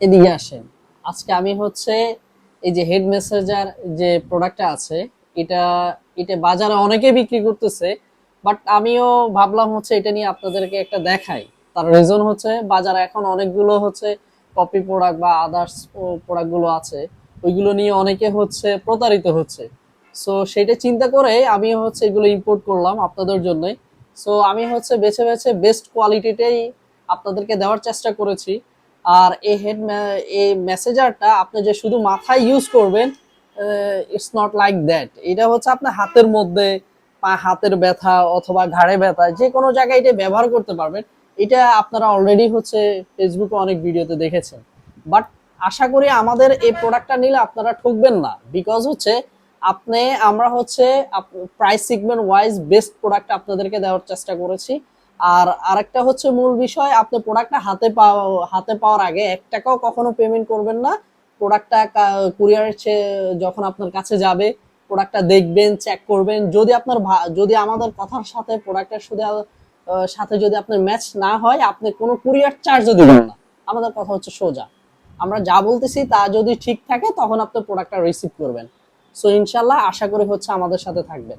এদিকে আসেন। আজকে আমি হচ্ছে এই যে হেড মেসেঞ্জার যে প্রোডাক্টটা আছে, এটা এটা বাজারে অনেকে বিক্রি করতেছে বাট আমিও ভাবলাম হচ্ছে এটা নিয়ে আপনাদেরকে একটা দেখাই। তার রিজন হচ্ছে বাজারে এখন অনেকগুলো হচ্ছে কপি প্রোডাক্ট বা আদার্স প্রোডাক্টগুলো আছে, ওইগুলো নিয়ে অনেকে হচ্ছে প্রতারিত হচ্ছে। সো সেটা চিন্তা করে আমি হচ্ছে এগুলো ইম্পোর্ট করলাম আপনাদের জন্যই। সো আমি হচ্ছে বেছে বেছে বেস্ট কোয়ালিটিটাই আপনাদেরকে দেওয়ার চেষ্টা করেছি। আর এই হেড এই মেসেজারটা আপনি যে শুধু মাথায় ইউজ করবেন ইটস নট লাইক দ্যাট এটা হচ্ছে আপনার হাতের মধ্যে, পা, হাতের ব্যথা অথবা ঘাড়ে ব্যথা, যে কোনো জায়গায় এটা ব্যবহার করতে পারবেন। এটা আপনারা অলরেডি হচ্ছে ফেসবুকে অনেক ভিডিওতে দেখেছেন। বাট আশা করি আমাদের এই প্রোডাক্টটা নিলে আপনারা ঠকবেন না। বিকজ হচ্ছে আপনি, আমরা হচ্ছে price segment wise best product আপনাদেরকে দেওয়ার চেষ্টা করেছি। আর আরেকটা হচ্ছে মূল বিষয়, আপনি প্রোডাক্টটা হাতে পাওয়া হাতে পাওয়ার আগে এক টাকাও কখনো পেমেন্ট করবেন না। প্রোডাক্টটা কুরিয়ার যখন আপনার কাছে যাবে প্রোডাক্টটা দেখবেন চেক করবেন। যদি আপনার যদি আমাদের কথার সাথে প্রোডাক্টের সাথে সাথে যদি আপনার ম্যাচ না হয়, আপনি কোনো কুরিয়ার চার্জও দিবেন না। আমাদের কথা হচ্ছে সোজা। আমরা যা বলতেছি তা যদি ঠিক থাকে, তখন আপনি প্রোডাক্টটা রিসিভ করবেন। সো ইনশাল্লাহ আশা করি হচ্ছে আমাদের সাথে থাকবেন।